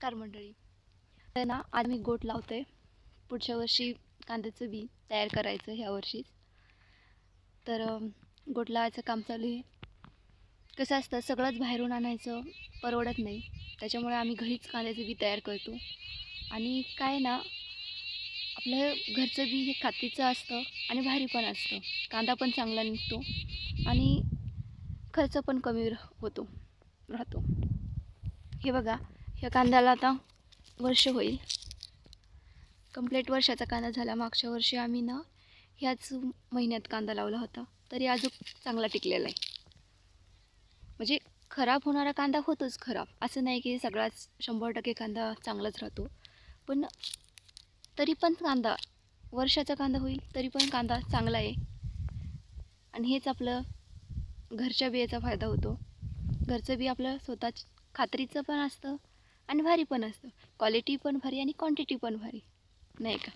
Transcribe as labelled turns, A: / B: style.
A: नमस्कार मंडळी. तर ना आज मी गोट लावते पुढच्या वर्षी कांद्याचं बी तयार करायचं ह्या वर्षीच. तर गोट लावायचं काम चालू आहे. कसं असतं सगळंच बाहेरून आणायचं परवडत नाही. त्याच्यामुळे आम्ही घरीच कांद्याचं बी तयार करतो. आणि काय ना आपलं घरचं बी हे खात्रीचं असतं आणि भारी पण असतं. कांदा पण चांगला निघतो आणि खर्च पण कमी र- होतो राहतो. हे बघा ह्या कांद्याला आता वर्ष होईल. कंप्लीट वर्षाचा कांदा झाला. मागच्या वर्षी आम्ही ना ह्याच महिन्यात कांदा लावला होता. तरी अजून चांगला टिकलेला आहे. म्हणजे खराब होणारा कांदा होतोच खराब. असं नाही की सगळाच शंभर टक्के कांदा चांगलाच राहतो. पण तरी पण कांदा वर्षाचा कांदा होईल तरी पण कांदा चांगला आहे. आणि हेच आपलं घरच्या बियाचा फायदा होतो. घरचं बी आपलं स्वतःच खात्रीचं पण असतं. आणि भारी पण असतं. क्वालिटी पण भारी आणि क्वांटिटी पण भारी. नाही का?